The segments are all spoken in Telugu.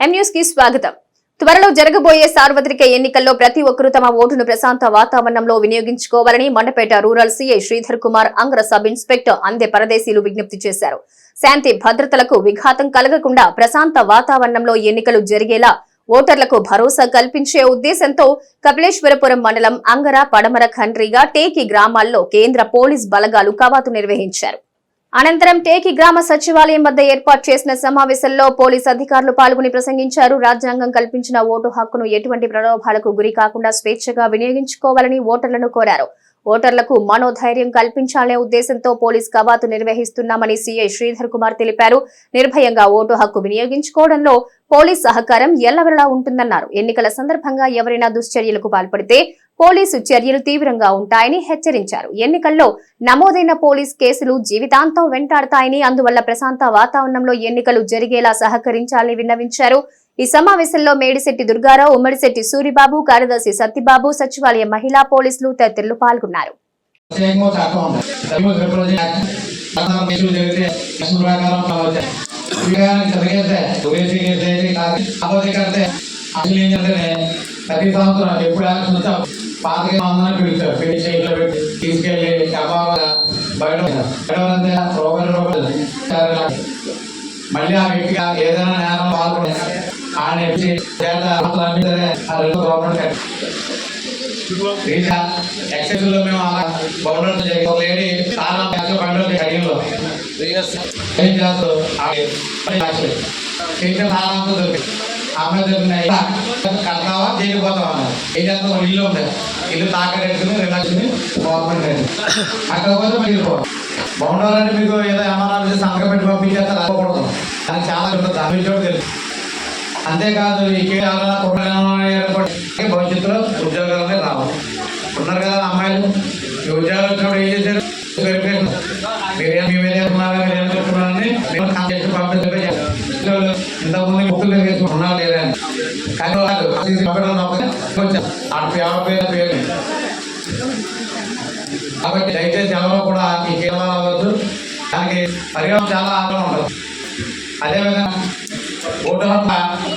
కి స్వాగతం. త్వరలో జరగబోయే సార్వత్రిక ఎన్నికల్లో ప్రతి ఒక్కరూ తమ ఓటును ప్రశాంత వాతావరణంలో వినియోగించుకోవాలని మండపేట రూరల్ సీఐ శ్రీధర్ కుమార్ అంగ్ర సబ్ ఇన్స్పెక్టర్ అందే పరదేశీలు విజ్ఞప్తి చేశారు. శాంతి భద్రతలకు విఘాతం కలగకుండా ప్రశాంత వాతావరణంలో ఎన్నికలు జరిగేలా ఓటర్లకు భరోసా కల్పించే ఉద్దేశంతో కపిలేశ్వరపురం మండలం అంగర పడమర ఖండ్రిగా టేకి గ్రామాల్లో కేంద్ర పోలీస్ బలగాలు కవాతు నిర్వహించారు. అనంతరం టేకి గ్రామ సచివాలయం వద్ద ఏర్పాటు చేసిన సమావేశంలో పోలీస్ అధికారులు పాల్గొని ప్రసంగించారు. రాజ్యాంగం కల్పించిన ఓటు హక్కును ఎటువంటి ప్రలోభాలకు గురి కాకుండా స్వేచ్ఛగా వినియోగించుకోవాలని ఓటర్లను కోరారు. ఓటర్లకు మనోధైర్యం కల్పించాలనే ఉద్దేశంతో పోలీస్ కవాతు నిర్వహిస్తున్నామని సీఐ శ్రీధర్ కుమార్ తెలిపారు. నిర్భయంగా ఓటు హక్కు వినియోగించుకోవడంలో పోలీస్ సహకారం ఎల్లవెల్లా ఉంటుందన్నారు. ఎన్నికల సందర్భంగా ఎవరైనా దుశ్చర్యలకు పాల్పడితే పోలీసు చర్యలు తీవ్రంగా ఉంటాయని హెచ్చరించారు. ఎన్నికల్లో నమోదైన పోలీస్ కేసులు జీవితాంతం వెంటాడతాయని అందువల్ల ప్రశాంత వాతావరణంలో ఎన్నికలు జరిగేలా సహకరించాలని విన్నవించారు. ఈ సమావేశంలో మేడిశెట్టి దుర్గారావు ఉమ్మడిశెట్టి సూరిబాబు కార్యదర్శి సత్యబాబు సచివాలయ మహిళా పోలీసులు తదితరులు పాల్గొన్నారు. ప్రతి సంవత్సరం ఎప్పుడు ఎలక్షన్ పాతగా అందరం పిలుస్తారు. పిలిచి ఇంట్లో పెట్టి తీసుకెళ్ళి అబాగా బయట బయట రోగాలు రోగాలు మళ్ళీ ఆ వ్యక్తిగా ఏదైనా నేరం పాల్గొనే ఆయన ఎక్సెస్లో మేము అలా బౌండర్ ఒక లేడీ చాలా బండ్లు అడిగిలో ఏం చేస్తారు ఇంకా చాలా ఆమె దొరికినాయి కడతావా చేయకపోతావా అన్నారు ఏం ఒక ఇల్లు ఉంది ఇల్లు తాకడెట్టుకుని రిలాక్స్ని గవర్నమెంట్ అక్కడ పోతే మీరు బాగుండాలంటే మీకు ఏదో ఏమన్నా సంతకం పెట్టి పంపించేస్తారు. రాకూడదు దానికి చాలా ఉంటుంది దాని చోటు తెలుసు. అంతేకాదు ఈ భవిష్యత్తులో ఉద్యోగాలనే రావు ఉన్నారు కదా అమ్మాయిలు. ఈ ఉద్యోగాలు వచ్చినప్పుడు ఏం చేశారు? కొంచెం ఆ పేరు పేరు పేరు. కాబట్టి దయచేసి ఎవరో కూడా ఈ కేవలం అవ్వద్దు. దానికి పరిగణం చాలా ఆగ్రహం ఉంటుంది. అదేవిధంగా ఓటు హక్కు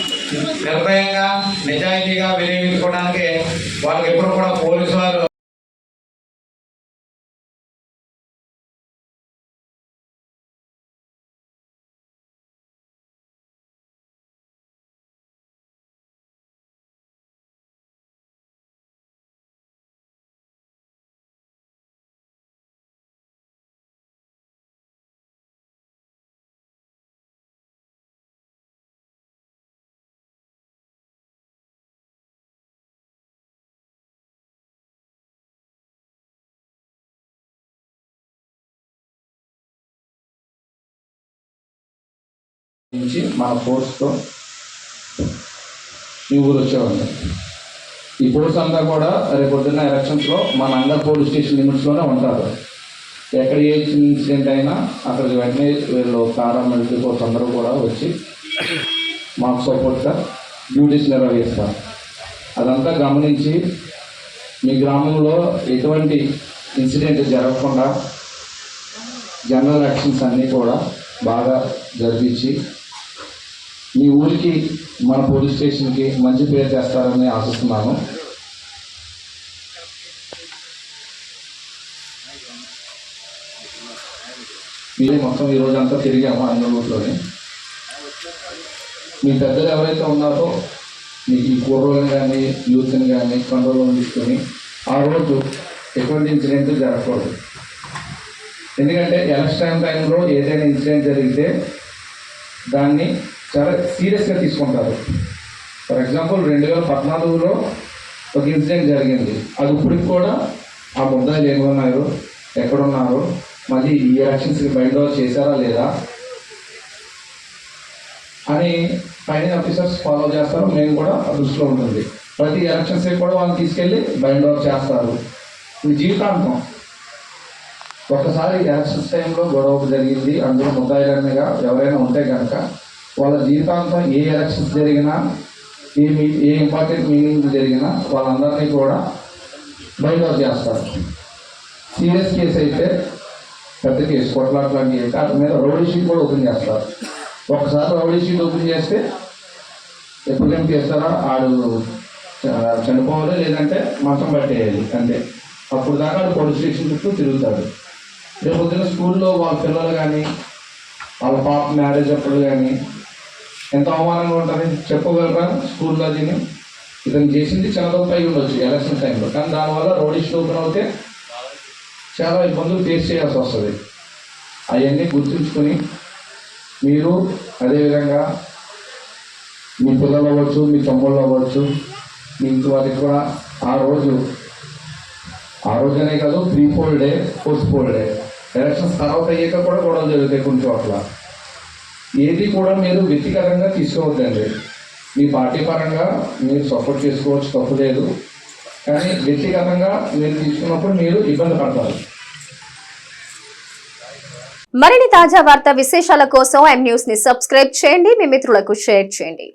నిర్భయంగా నిజాయితీగా వినియోగించుకోవడానికి వాళ్ళకి ఎప్పుడు కూడా పోలీసు వారు నుంచి మన ఫోర్స్తో ఈ ఊరు వచ్చేవాళ్ళు. ఈ ఫోర్స్ అంతా కూడా రేపు పొద్దున్న ఎలక్షన్స్లో మన అంగర్ పోలీస్ స్టేషన్ లిమిట్స్లోనే ఉంటారు. ఎక్కడ ఏ ఇన్సిడెంట్ అయినా అక్కడికి వెంటనే వీళ్ళు కారా మిలిటరీ ఫోర్స్ అందరూ కూడా వచ్చి మాకు సపోర్ట్గా డ్యూటీస్ నిర్వహిస్తారు. అదంతా గమనించి మీ గ్రామంలో ఎటువంటి ఇన్సిడెంట్ జరగకుండా జనరల్ యాక్షన్స్ అన్నీ కూడా బాగా జరిపించి మీ ఊరికి మన పోలీస్ స్టేషన్కి మంచి పేరు తెస్తారని ఆశిస్తున్నాను. మీరే మొత్తం ఈ రోజు అంతా తిరిగాము అన్ని ఊర్లోని మీ పెద్దలు ఎవరైతే ఉన్నారో మీకు ఈ కూరలను కానీ యూత్ని కానీ కంట్రోల్లో తీసుకొని ఆ రోజు ఎటువంటి ఇన్సిడెంట్ జరగకూడదు. ఎందుకంటే ఎలక్షన్ టైంలో ఏదైనా ఇన్సిడెంట్ జరిగితే దాన్ని చాలా సీరియస్గా తీసుకుంటారు. ఫర్ ఎగ్జాంపుల్ రెండు వేల పద్నాలుగులో ఒక ఇన్సిడెంట్ జరిగింది. అది ఇప్పటికి కూడా ఆ ముద్దాయిలు ఏమన్నారు ఎక్కడున్నారు మళ్ళీ ఈ ఎలక్షన్స్కి బయట చేశారా లేదా అని పైన ఆఫీసర్స్ ఫాలో చేస్తారు. మేము కూడా దృష్టిలో ఉంటుంది. ప్రతి ఎలక్షన్స్ కూడా వాళ్ళని తీసుకెళ్ళి బైండ్ అవుట్ చేస్తారు. ఇది జీవితాంతం. ఒకసారి ఎలక్షన్స్ టైంలో గొడవ జరిగింది. అందులో ముద్దాయిలన్నగా ఎవరైనా ఉంటే కనుక వాళ్ళ జీవితాంతం ఏ ఎలక్షన్స్ జరిగినా ఏ మీ ఏ ఇంపార్టెంట్ మీటింగ్ జరిగినా వాళ్ళందరినీ కూడా బయట చేస్తారు. సీరియస్ కేసు అయితే పెద్ద కేసు. కొట్లాట్లాంటి కాదు మీద రౌడీ షీట్ కూడా ఓపెన్ చేస్తారు. ఒకసారి రౌడీ షీట్ ఓపెన్ చేస్తే ఎప్పుడేం చేస్తారా? ఆడు చనిపోవాలి లేదంటే మంచం పట్టేయాలి అంతే. అప్పుడు దాకా పోలీస్ స్టేషన్ చుట్టూ తిరుగుతాడు. రేపు పొద్దున స్కూల్లో వాళ్ళ పిల్లలు కానీ వాళ్ళ పాప మ్యారేజ్ అప్పుడు కానీ ఎంత అవమానంగా ఉంటుంది చెప్పగలరా? స్కూల్లో దీన్ని ఇతను చేసింది చాలా తప్పు ఉండొచ్చు ఎలక్షన్ టైంలో. కానీ దానివల్ల రోడ్ ఓపెన్ అవుతే చాలా ఇబ్బందులు ఫేస్ చేయాల్సి వస్తుంది. అవన్నీ గుర్తుంచుకొని మీరు అదేవిధంగా మీ పిల్లలు అవ్వచ్చు మీ తమ్ముళ్ళు అవ్వచ్చు మీ ఇంటి వారికి కూడా ఆ రోజు ఆ రోజునే కాదు pre poll day post poll day elections తర్వాత అయ్యాక కూడా గొడవలు జరుగుతాయి కొన్ని చోట్ల ఏది కూడా మీరు వ్యక్తిగతంగా తీసుకోవద్దండి. మీ పార్టీ పరంగా మీరు సపోర్ట్ చేసుకోవచ్చు తప్పు లేదు. కానీ వ్యక్తిగతంగా మీరు తీసుకున్నప్పుడు మీరు ఇబ్బంది పడతారు. మరిన్ని తాజా వార్త విశేషాల కోసం ఎం న్యూస్ని సబ్స్క్రైబ్ చేయండి. మీ మిత్రులకు షేర్ చేయండి.